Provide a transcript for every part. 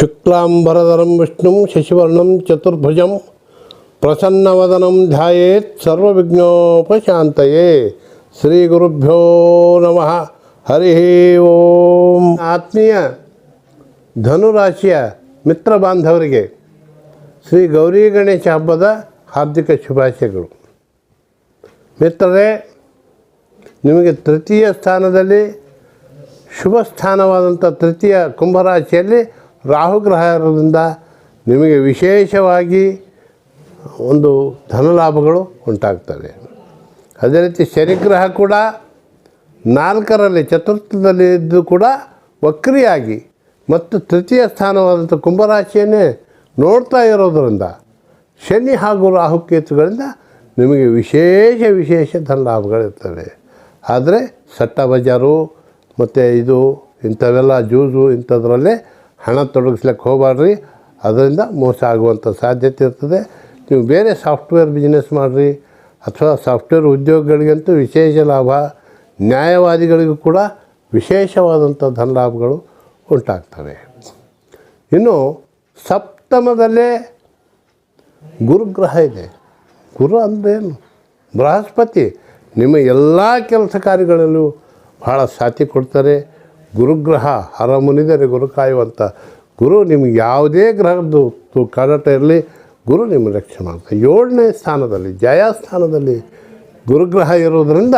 ಶುಕ್ಲಾಂಬರಧರಂ ವಿಷ್ಣು ಶಶಿವರ್ಣಂ ಚತುರ್ಭುಜಂ ಪ್ರಸನ್ನವದನಂ ಧ್ಯಾಯೇತ್ ಸರ್ವವಿಘ್ನೋಪಶಾಂತಯೇ. ಶ್ರೀ ಗುರುಭ್ಯೋ ನಮಃ. ಹರಿ ಓಂ. ಆತ್ಮೀಯ ಧನುರಾಶಿಯ ಮಿತ್ರ ಬಾಂಧವರಿಗೆ ಶ್ರೀ ಗೌರಿ ಗಣೇಶ ಹಬ್ಬದ ಹಾರ್ದಿಕ ಶುಭಾಶಯಗಳು. ಮಿತ್ರರೇ, ನಿಮಗೆ ತೃತೀಯ ಸ್ಥಾನದಲ್ಲಿ ಶುಭ ಸ್ಥಾನವಾದಂಥ ತೃತೀಯ ಕುಂಭರಾಶಿಯಲ್ಲಿ ರಾಹುಗ್ರಹ ಇರೋದ್ರಿಂದ ನಿಮಗೆ ವಿಶೇಷವಾಗಿ ಒಂದು ಧನಲಾಭಗಳು ಉಂಟಾಗ್ತವೆ. ಅದೇ ರೀತಿ ಶನಿಗ್ರಹ ಕೂಡ ನಾಲ್ಕರಲ್ಲಿ ಚತುರ್ಥದಲ್ಲಿ ಇದ್ದು ಕೂಡ ವಕ್ರಿಯಾಗಿ ಮತ್ತು ತೃತೀಯ ಸ್ಥಾನವಾದಂಥ ಕುಂಭರಾಶಿಯನ್ನೇ ನೋಡ್ತಾ ಇರೋದರಿಂದ ಶನಿ ಹಾಗೂ ರಾಹುಕೇತುಗಳಿಂದ ನಿಮಗೆ ವಿಶೇಷ ವಿಶೇಷ ಧನಲಾಭಗಳಿರ್ತವೆ. ಆದರೆ ಸಟ್ಟ ಬಜಾರು ಮತ್ತು ಇದು ಇಂಥವೆಲ್ಲ ಜ್ಯೂಸು ಇಂಥದ್ರಲ್ಲೇ ಹಣ ತೊಡಗಿಸ್ಲಿಕ್ಕೆ ಹೋಗಬಾರ್ರಿ ಅದರಿಂದ ಮೋಸ ಆಗುವಂಥ ಸಾಧ್ಯತೆ ಇರ್ತದೆ. ನೀವು ಬೇರೆ ಸಾಫ್ಟ್ವೇರ್ ಬಿಸ್ನೆಸ್ ಮಾಡಿರಿ ಅಥವಾ ಸಾಫ್ಟ್ವೇರ್ ಉದ್ಯೋಗಗಳಿಗಂತೂ ವಿಶೇಷ ಲಾಭ, ನ್ಯಾಯವಾದಿಗಳಿಗೂ ಕೂಡ ವಿಶೇಷವಾದಂಥ ಧನಲಾಭಗಳು ಉಂಟಾಗ್ತವೆ. ಇನ್ನು ಸಪ್ತಮದಲ್ಲೇ ಗುರುಗ್ರಹ ಇದೆ. ಗುರು ಅಂದ್ರೇನು ಬೃಹಸ್ಪತಿ. ನಿಮ್ಮ ಎಲ್ಲ ಕೆಲಸ ಕಾರ್ಯಗಳಲ್ಲೂ ಭಾಳ ಸಾಥಿ ಕೊಡ್ತಾರೆ. ಗುರುಗ್ರಹ ಹರ ಮುನಿದರೆ ಗುರು ಕಾಯುವಂಥ ಗುರು ನಿಮಗೆ ಯಾವುದೇ ಗ್ರಹದ್ದು ಕಡಟ ಇರಲಿ, ಗುರು ನಿಮ್ಮ ರಕ್ಷಣೆ ಮಾಡ್ತಾರೆ. ಏಳನೇ ಸ್ಥಾನದಲ್ಲಿ, ಜಯ ಸ್ಥಾನದಲ್ಲಿ ಗುರುಗ್ರಹ ಇರೋದರಿಂದ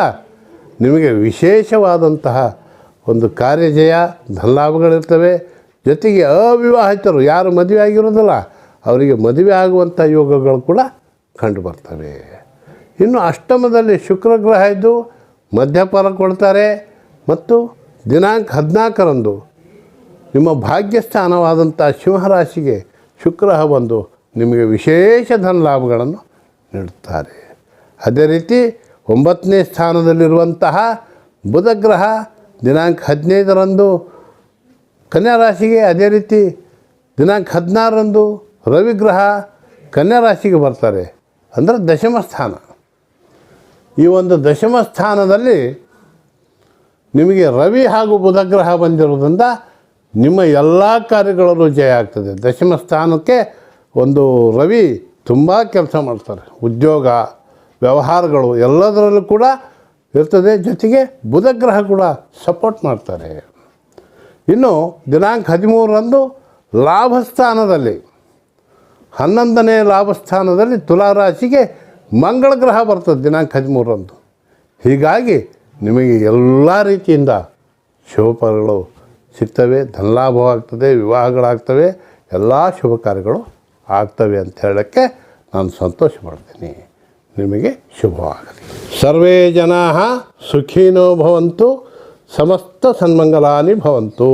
ನಿಮಗೆ ವಿಶೇಷವಾದಂತಹ ಒಂದು ಕಾರ್ಯಜಯ, ಧನಲಾಭಗಳಿರ್ತವೆ. ಜೊತೆಗೆ ಅವಿವಾಹಿತರು, ಯಾರು ಮದುವೆ ಆಗಿರೋದಿಲ್ಲ ಅವರಿಗೆ ಮದುವೆ ಆಗುವಂಥ ಯೋಗಗಳು ಕೂಡ ಕಂಡು ಬರ್ತವೆ. ಇನ್ನು ಅಷ್ಟಮದಲ್ಲಿ ಶುಕ್ರ ಗ್ರಹ ಇದ್ದು ಮಧ್ಯಪಾಲ ಕೊಡ್ತಾರೆ ಮತ್ತು ದಿನಾಂಕ ಹದಿನಾಲ್ಕರಂದು ನಿಮ್ಮ ಭಾಗ್ಯಸ್ಥಾನವಾದಂಥ ಸಿಂಹರಾಶಿಗೆ ಶುಕ್ರ ಬಂದು ನಿಮಗೆ ವಿಶೇಷ ಧನ ಲಾಭಗಳನ್ನು ನೀಡುತ್ತಾರೆ. ಅದೇ ರೀತಿ ಒಂಬತ್ತನೇ ಸ್ಥಾನದಲ್ಲಿರುವಂತಹ ಬುಧ ಗ್ರಹ ದಿನಾಂಕ ಹದಿನೈದರಂದು ಕನ್ಯಾ ರಾಶಿಗೆ, ಅದೇ ರೀತಿ ದಿನಾಂಕ ಹದಿನಾರರಂದು ರವಿಗ್ರಹ ಕನ್ಯಾ ರಾಶಿಗೆ ಬರ್ತಾರೆ. ಅಂದರೆ ದಶಮ ಸ್ಥಾನ. ಈ ಒಂದು ದಶಮ ಸ್ಥಾನದಲ್ಲಿ ನಿಮಗೆ ರವಿ ಹಾಗೂ ಬುಧಗ್ರಹ ಬಂದಿರೋದ್ರಿಂದ ನಿಮ್ಮ ಎಲ್ಲ ಕಾರ್ಯಗಳಲ್ಲೂ ಜಯ ಆಗ್ತದೆ. ದಶಮ ಸ್ಥಾನಕ್ಕೆ ಒಂದು ರವಿ ತುಂಬ ಕೆಲಸ ಮಾಡ್ತಾರೆ. ಉದ್ಯೋಗ, ವ್ಯವಹಾರಗಳು ಎಲ್ಲದರಲ್ಲೂ ಕೂಡ ಇರ್ತದೆ. ಜೊತೆಗೆ ಬುಧಗ್ರಹ ಕೂಡ ಸಪೋರ್ಟ್ ಮಾಡ್ತಾರೆ. ಇನ್ನು ದಿನಾಂಕ ಹದಿಮೂರರಂದು ಲಾಭಸ್ಥಾನದಲ್ಲಿ ಹನ್ನೊಂದನೇ ಲಾಭಸ್ಥಾನದಲ್ಲಿ ತುಲಾರಾಶಿಗೆ ಮಂಗಳ ಗ್ರಹ ಬರ್ತದೆ ದಿನಾಂಕ ಹದಿಮೂರರಂದು. ಹೀಗಾಗಿ ನಿಮಗೆ ಎಲ್ಲ ರೀತಿಯಿಂದ ಶುಭಫಲಗಳು ಸಿಗ್ತವೆ, ಧನಲಾಭವಾಗ್ತದೆ, ವಿವಾಹಗಳಾಗ್ತವೆ, ಎಲ್ಲ ಶುಭ ಕಾರ್ಯಗಳು ಆಗ್ತವೆ ಅಂತ ಹೇಳೋಕ್ಕೆ ನಾನು ಸಂತೋಷ ಪಡ್ತೀನಿ ನಿಮಗೆ ಶುಭವಾಗಲಿ. ಸರ್ವೇ ಜನಾ ಸುಖಿನೋ ಭವಂತು, ಸಮಸ್ತ ಸನ್ಮಂಗಲಾನಿ ಭವಂತು.